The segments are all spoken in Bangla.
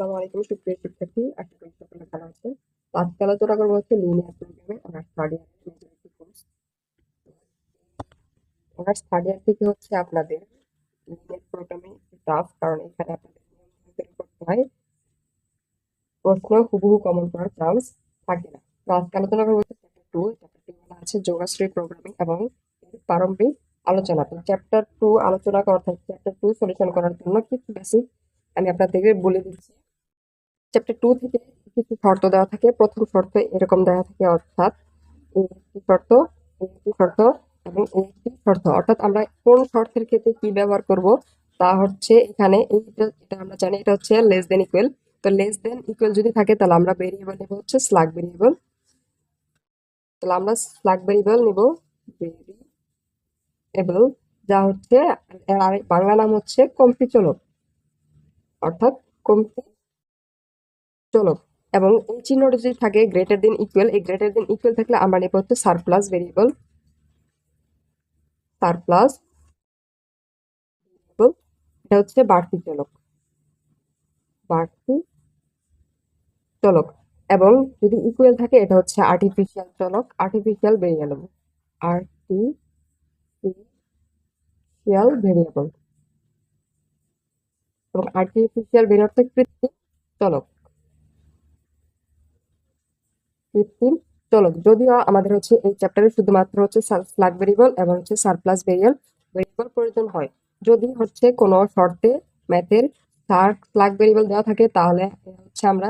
আসসালামু আলাইকুম, সুপ্রিয় শিক্ষার্থী। আশা করি সকলে ভালো আছেন। আজকে আলোচনা করব হচ্ছে লিনিয়ার প্রোগ্রামে honours third year course honours third year থেকে হচ্ছে আপনাদের লিনিয়ার প্রোগ্রামে টাফ কারণ এখানে আপনাদের করতে হয়। প্রশ্ন হুবহু কমন করার চান্স থাকে না। তো আজকে আলোচনা করব হচ্ছে চ্যাপ্টার টু চ্যাপ্টার টু আছে, যোগাশ্রী প্রোগ্রামিং এবং প্রারম্ভিক আলোচনা। তো চ্যাপ্টার টু আলোচনা করা অর্থাৎ চ্যাপ্টার টু সলিউশন করার জন্য কিছু বেসিক আমি আপনাদেরকে বলে দিচ্ছি। চ্যাপ্টার টু থেকে কিছু শর্ত দেওয়া থাকে। প্রথম শর্ত এরকম দেওয়া থাকে, অর্থাৎ শর্ত শর্ত এবং একটি শর্ত। অর্থাৎ আমরা কোন শর্তের ক্ষেত্রে কি ব্যবহার করব তা হচ্ছে এখানে এটা আমরা জানি এটা হচ্ছে লেস দেন ইকুয়াল তো লেস দেন ইকুয়াল যদি থাকে তাহলে আমরা ভেরিয়েবল নেব হচ্ছে স্লাগ ভেরিয়েবল তাহলে আমরা স্লাগ ভেরিয়েবল নিব ভেরিয়েবল যা হচ্ছে বাংলা নাম হচ্ছে কমতি চলক অর্থাৎ কমতি চলক এবং এই চিহ্নটা যদি থাকে গ্রেটার দেন ইকুয়াল এই গ্রেটার দেন ইকুয়াল থাকলে আমরা নেব হচ্ছে সারপ্লাস ভেরিয়েবল সারপ্লাস ভেরিয়েবল এটা হচ্ছে বাড়তি চলক। বাড়তি চলক। এবং যদি ইকুয়াল থাকে, এটা হচ্ছে আর্টিফিশিয়াল চলক আর্টিফিশিয়াল ভেরিয়েবল আর্টিফিশিয়াল ভেরিয়েবল এবং আর্টিফিশিয়াল ভেরিয়েবল কৃত্রিম চলক। কৃত্রিম চলক যদিও আমাদের হচ্ছে এই চ্যাপ্টারে শুধুমাত্র হচ্ছে স্লাগ ভেরিয়েবল এবং হচ্ছে সারপ্লাস ভেরিয়েবল ভেরিয়েবল প্রয়োজন হয়। যদি হচ্ছে কোনো শর্তে ম্যাথের সার ভেরিয়েবল দেওয়া থাকে, তাহলে হচ্ছে আমরা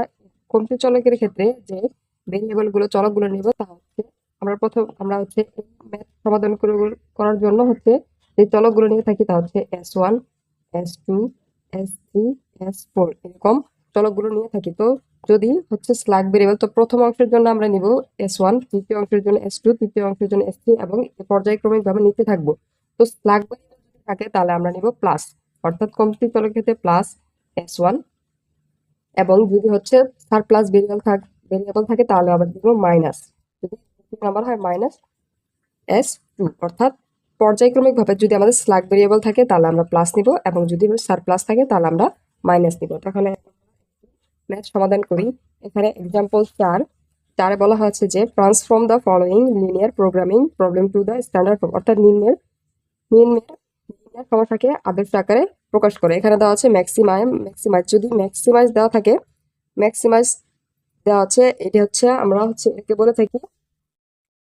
কমতি চলকের ক্ষেত্রে যে ভেরিয়েবলগুলো, চলকগুলো নিব, তা হচ্ছে আমরা প্রথম, আমরা হচ্ছে ম্যাথ সমাধান করার জন্য হচ্ছে যে চলকগুলো নিয়ে থাকি, তা হচ্ছে S one S two S three S four এরকম চলকগুলো নিয়ে থাকি। তো যদি হচ্ছে স্লাগ ভেরিয়েবল তো প্রথম অংশের জন্য আমরা নিব এস ওয়ান দ্বিতীয় অংশের জন্য এস টু তৃতীয় অংশের জন্য এস থ্রি এবং পর্যায়ক্রমিক ভাবে নিতে থাকব। তো স্লাগ ভেরিয়েবল যদি থাকে, তাহলে আমরা নিব প্লাস অর্থাৎ কমতি চলকের ক্ষেত্রে প্লাস এস ওয়ান এবং যদি হচ্ছে সার প্লাস ভেরিয়েবল থাক ভেরিয়েবল থাকে, তাহলে আবার দিব মাইনাস যদি নাম্বার হয় মাইনাস এস টু অর্থাৎ পর্যায়ক্রমিক ভাবে যদি আমাদের স্লাগ ভেরিয়েবল থাকে, তাহলে আমরা প্লাস নিব এবং যদি সার প্লাস থাকে, তাহলে আমরা মাইনাস নিব। তাহলে ম্যাথ সমাধান করি। এখানে এক্সাম্পল চার চারে বলা হয়েছে যে transform the following linear programming problem to the standard form অর্থাৎ নিম্নের নিম্নের সমস্যাকে আদর্শ আকারে প্রকাশ করে। এখানে দেওয়া আছে ম্যাক্সিমাইম ম্যাক্সিমাইজ যদি ম্যাক্সিমাইজ দেওয়া থাকে ম্যাক্সিমাইজ দেওয়া আছে, এটি হচ্ছে আমরা হচ্ছে একে বলে থাকি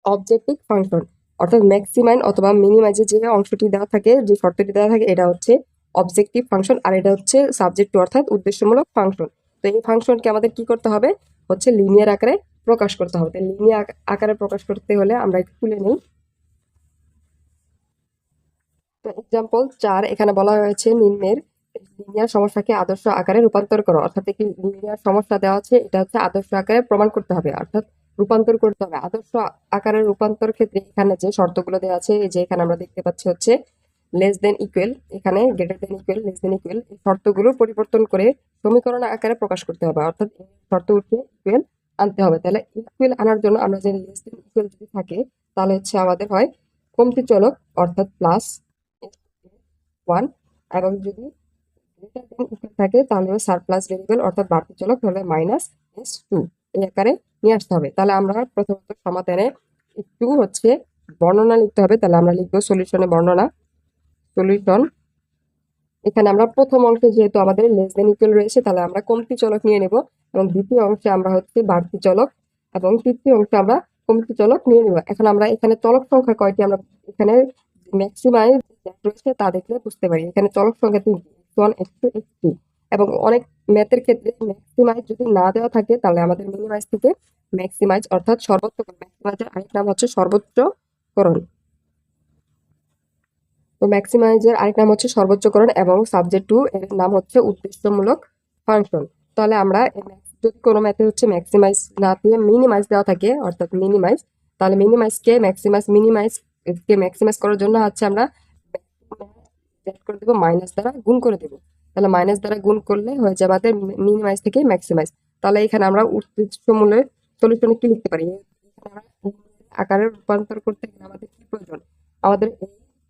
অবজেক্টিভ ফাংশন অর্থাৎ ম্যাক্সিমাইন অথবা মিনিমাইজে যে অংশটি দেওয়া থাকে, যে শর্তটি দেওয়া থাকে, এটা হচ্ছে অবজেক্টিভ ফাংশন আর এটা হচ্ছে সাবজেক্ট অর্থাৎ উদ্দেশ্যমূলক ফাংশন তো এই ফাংশনকে আমাদের কি করতে হবে? হচ্ছে লিনিয়ার আকারে প্রকাশ করতে হবে। লিনিয়ার আকারে প্রকাশ করতে হলে আমরা একটু তুলে নিই। তো এক্সাম্পল চার, এখানে বলা হয়েছে নিম্নের লিনিয়ার সমস্যাকে আদর্শ আকারে রূপান্তর করো। অর্থাৎ একটি লিনিয়ার সমস্যা দেওয়া আছে, এটা হচ্ছে আদর্শ আকারে প্রমাণ করতে হবে। অর্থাৎ রূপান্তর করতে হবে। আদর্শ আকারে রূপান্তর ক্ষেত্রে এখানে যে শর্তগুলো দেওয়া আছে যে এখানে আমরা দেখতে পাচ্ছি হচ্ছে লেস দেন ইকুয়াল এখানে greater than equal less than equal এই শর্তগুলো পরিবর্তন করে সমীকরণ আকারে প্রকাশ করতে হবে। অর্থাৎ শর্ত উঠে ইকুয়াল আনতে হবে। তাহলে ইকুয়েল আনার জন্য আমরা যে লেস দেন ইকুয়েল যদি থাকে, তাহলে হচ্ছে আমাদের হয় কমতি চলক, অর্থাৎ প্লাস ওয়ান এবং যদি গ্রেটার দেন ইকুয়াল থাকে, তাহলে সার সারপ্লাস ভেরিয়েবল অর্থাৎ বাড়তি চলক হলে মাইনাস এস টু এই আকারে নিয়ে আসতে হবে। তাহলে আমরা প্রথমত সমাধানে একটু হচ্ছে বর্ণনা লিখতে হবে। তাহলে আমরা লিখব সলিউশনে বর্ণনা। সলিউশন এখানে আমরা প্রথম অংশে যেহেতু আমাদের লেস দেন ইকুয়াল রয়েছে, তাহলে আমরা কমতি চলক নিয়ে নেব এবং দ্বিতীয় অংশে আমরা হচ্ছে বাড়তি চলক এবং তৃতীয় অংশে আমরা কমতি চলক নিয়ে নেব। এখন আমরা এখানে চলক সংখ্যা কয়টি আমরা এখানে ম্যাক্সিমাই রয়েছে তা দেখলে বুঝতে পারি। এখানে চলক সংখ্যা তিনটি ওয়ান এক্স টু এক্স এবং অনেক ম্যাথের ক্ষেত্রে ম্যাক্সিমাইজ যদি না দেওয়া থাকে, তাহলে আমাদের মিনিমাইজ থেকে ম্যাক্সিমাইজ অর্থাৎ সর্বোচ্চ ম্যাক্সিমাইজের আরেক নাম হচ্ছে সর্বোচ্চকরণ। তো ম্যাক্সিমাইজের আরেক নাম হচ্ছে সর্বোচ্চকরণ এবং সাবজেক্ট টু এর নাম হচ্ছে উদ্দেশ্যমূলক ফাংশন তাহলে আমরা যদি কোনো ম্যাথে হচ্ছে ম্যাক্সিমাইজ না দিয়ে মিনিমাইজ দেওয়া থাকে, অর্থাৎ মিনিমাইজ তাহলে মিনিমাইজকে ম্যাক্সিমাইজ মিনিমাইজ কে ম্যাক্সিমাইজ করার জন্য হচ্ছে আমরা করে দেবো মাইনাস দ্বারা গুণ করে দেবো। তাহলে মাইনাস দ্বারা গুণ করলে হয়ে যাবে আমাদের মিনিমাইজ থেকে ম্যাক্সিমাইজ তাহলে এখানে আমরা উদ্দেশ্যমূলের সলিউশনে কি লিখতে পারি। আকারে রূপান্তর করতে গেলে আমাদের কি প্রয়োজন? আমাদের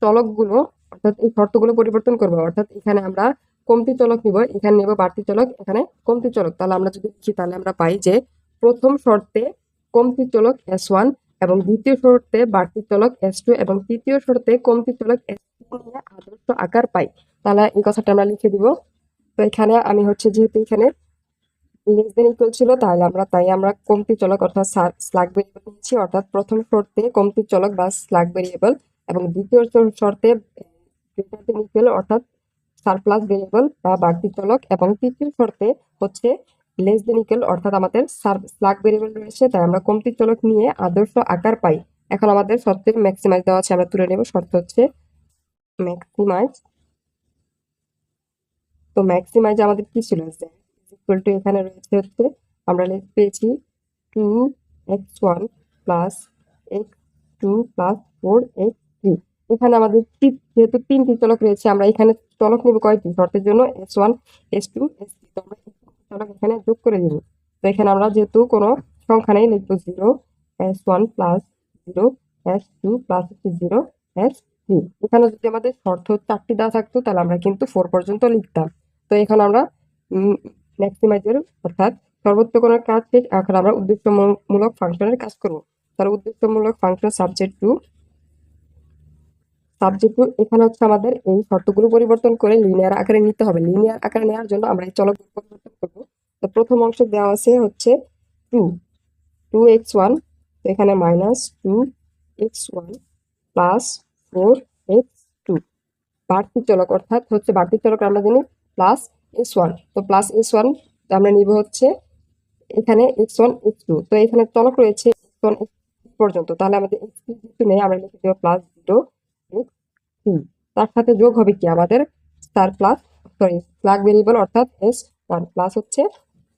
চলকগুলো, অর্থাৎ এই শর্তগুলো পরিবর্তন করব। অর্থাৎ এখানে আমরা কমতি চলক নিব, এখানে নেব বাড়তি চলক, এখানে কমতি চলক। তাহলে আমরা যদি লিখি, তাহলে আমরা পাই যে প্রথম শর্তে কমতি চলক এস ওয়ান এবং দ্বিতীয় শর্তে বাড়তি চলক এস টু এবং তৃতীয় শর্তে কমতি চলক এস নিয়ে আদর্শ আকার পাই। তাহলে এই কথাটা আমরা লিখে দিব। তো এখানে আমি হচ্ছে যেহেতু এখানে লেস দেন ইকুয়াল ছিল, তাহলে আমরা, তাই আমরা কমতি চলক অর্থাৎ স্লাগ ভেরিয়েবল নিয়েছি। অর্থাৎ প্রথম শর্তে কমতি চলক বা স্লাগ ভেরিয়েবল এবং দ্বিতীয় শর্তে ইকুয়াল অর্থাৎ সারপ্লাস ভেরিয়েবল বা বাড়তি চলক এবং তৃতীয় শর্তে হচ্ছে লেস দেন ইকুয়াল অর্থাৎ আমাদের সার স্লাগ ভেরিয়েবল রয়েছে, তাই আমরা কমতি চলক নিয়ে আদর্শ আকার পাই। এখন আমাদের শর্তের ম্যাক্সিমাইজ দেওয়া আছে, আমরা তুলে নেব। শর্ত হচ্ছে ম্যাক্সিমাইজ তো ম্যাক্সিমাইজ আমাদের কি ছিল? ইকুয়াল টু এখানে রয়েছে হচ্ছে, আমরা পেয়েছি two X one plus X two plus four X three এখানে আমাদের যেহেতু তিনটি চলক রয়েছে, আমরা এখানে চলক নিব কয়টি? শর্তের জন্য S one S two S three তো আমরা চলক এখানে যোগ করে দিব। তো এখানে আমরা যেহেতু কোনো সংখ্যা নেই, লিখব zero S one plus zero S two plus হচ্ছে জিরো এস থ্রি এখানে যদি আমাদের শর্ত চারটি দেওয়া থাকতো, তাহলে আমরা কিন্তু ফোর পর্যন্ত লিখতাম। তো এখন আমরা ম্যাক্সিমাইজের অর্থাৎ সর্বোচ্চ কোনো কাজ এখন আমরা উদ্দেশ্যমূলক ফাংশনের কাজ করব। তার উদ্দেশ্যমূলক ফাংশন সাবজেক্ট টু সাবজেক্ট এখানে হচ্ছে আমাদের এই শর্তগুলো পরিবর্তন করে লিনিয়ার আকারে নিতে হবে। লিনিয়ার আকারে নেওয়ার জন্য আমরা এই চলক পরিবর্তন করব। তো প্রথম অংশ দেওয়া আছে হচ্ছে টু টু এক্স ওয়ান তো এখানে minus two X one plus four X two বাড়তি চলক, অর্থাৎ হচ্ছে বাড়তি চলক আমরা জানি প্লাস এস ওয়ান তো প্লাস এস ওয়ান আমরা নিব হচ্ছে এখানে এক্স ওয়ান এক্স টু তো এখানে চলক রয়েছে এক্স ওয়ান পর্যন্ত। তাহলে আমাদের এক্স যেহেতু নেই, আমরা লিখে দেবো প্লাস জিরো তার সাথে যোগ হবে কি? আমাদের তার প্লাস সরি ফ্ল্যাগ ভেরিয়েবল অর্থাৎ এস ওয়ান প্লাস হচ্ছে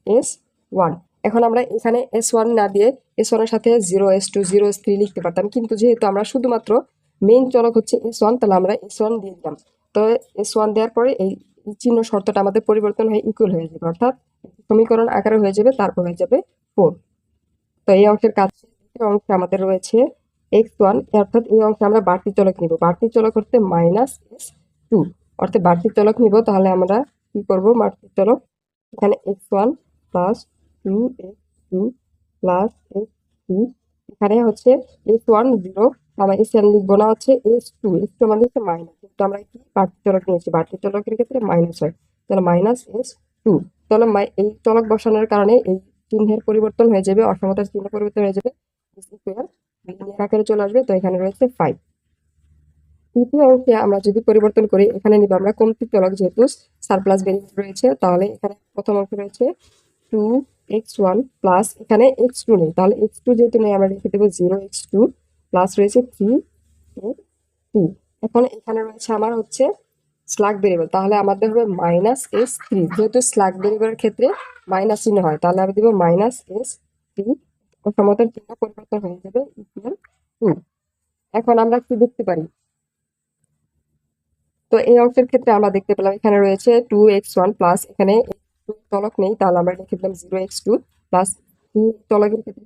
এস ওয়ান এখন আমরা এখানে এস ওয়ান না দিয়ে এস ওয়ানের সাথে zero S two zero S three লিখতে পারতাম। কিন্তু যেহেতু আমরা শুধুমাত্র মেইন চলক হচ্ছে এস ওয়ান তাহলে আমরা এস ওয়ান দিয়ে দিলাম। তো এস ওয়ান দেওয়ার পরে এই চিহ্ন শর্তটা আমাদের পরিবর্তন হয়ে ইকুয়াল হয়ে যাবে। অর্থাৎ সমীকরণ আকারে হয়ে যাবে, তারপর হয়ে যাবে ফোর তো এই অংশের কাজ অংশে আমাদের রয়েছে এক্স ওয়ান অর্থাৎ এই অংশে আমরা বাড়তি চলক নিব। বাড়তি চলক হচ্ছে মাইনাস এস টু অর্থাৎ বাড়তি চলক নিব, তাহলে আমরা কি করব? বাড়তি চলক এখানে X one plus two X two plus X three এখানে হচ্ছে এস ওয়ান জিরো আমরা এস এন লিখব না, হচ্ছে এস টু এস টু আমাদের হচ্ছে মাইনাস কিন্তু আমরা কি? বাড়তি চলক নিয়েছি। বাড়তি চলকের ক্ষেত্রে মাইনাস হয়। তাহলে মাইনাস এস টু তাহলে এই চলক বসানোর কারণে এই চিহ্নের পরিবর্তন হয়ে যাবে, অসমতার চিহ্ন পরিবর্তন হয়ে যাবে আকারে চলে আসবে, তো এখানে রয়েছে ফাইভ তৃতীয় অংশে আমরা যদি পরিবর্তন করি, এখানে নিব আমরা কমতি চলক যেহেতু সারপ্লাস ভেরিয়েবল রয়েছে, তাহলে এখানে প্রথম অংশ রয়েছে টু এক্স ওয়ান প্লাস এখানে এক্স টু নেই। তাহলে এক্স টু যেহেতু নেই, আমরা লিখে দেবো জিরো এক্স টু প্লাস রয়েছে থ্রি থ্রি এখন এখানে রয়েছে আমার হচ্ছে স্লাগ ভেরিয়েবল তাহলে আমাদের হবে মাইনাস এস থ্রি যেহেতু স্লাগ ভেরিয়েবলের ক্ষেত্রে মাইনাস চিহ্ন হয়, তাহলে আমি দেবো মাইনাস এস থ্রি সমতার চিহ্ন পরিবর্তন হয়ে যাবে ইকুয়াল টু এখন আমরা কি দেখতে পারি? তো এই অংশের ক্ষেত্রে আমরা দেখতে পেলাম, এখানে রয়েছে টু এক্স ওয়ান প্লাস এখানে চলক নেই, তাহলে আমরা লিখে দিলাম zero X two plus three চলকের ক্ষেত্রে।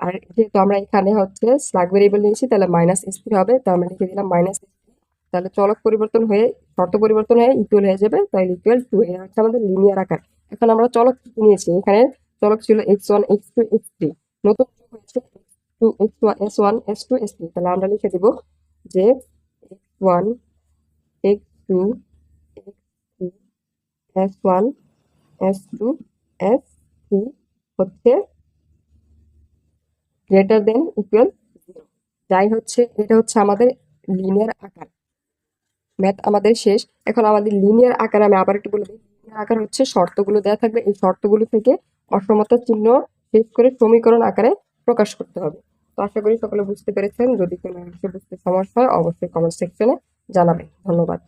আর যেহেতু আমরা এখানে হচ্ছে স্লাগ ভেরিয়েবল নিয়েছি, তাহলে মাইনাস এস থ্রি হবে তো আমরা লিখে দিলাম মাইনাস এস থ্রি তাহলে চলক পরিবর্তন হয়ে, শর্ত পরিবর্তন হয়ে ইকুয়াল হয়ে যাবে তাই ইকুয়াল টু এটা হচ্ছে আমাদের লিনিয়ার আকার। এখন আমরা চলক নিয়েছি? এখানে চলক ছিল X one X two X three নতুন যোগ হয়েছে two X one S one S two S three তাহলে আমরা লিখে দিব যে X one X two X three S one S two S three হচ্ছে গ্রেটার দেন ইকুয়াল জিরো যাই হচ্ছে, এটা হচ্ছে আমাদের লিনিয়ার আকার। ম্যাথ আমাদের শেষ। এখন আমাদের লিনিয়ার আকার আমি আবার একটু বলে দিই। লিনিয়ার আকার হচ্ছে শর্তগুলো দেওয়া থাকবে। এই শর্তগুলো থেকে অসমতা চিহ্ন শেষ করে সমীকরণ আকারে প্রকাশ করতে হবে। তো আশা করি সকলে বুঝতে পেরেছেন। যদি কোনো বুঝতে সমস্যা হয়, অবশ্যই কমেন্ট সেকশনে জানাবেন। ধন্যবাদ।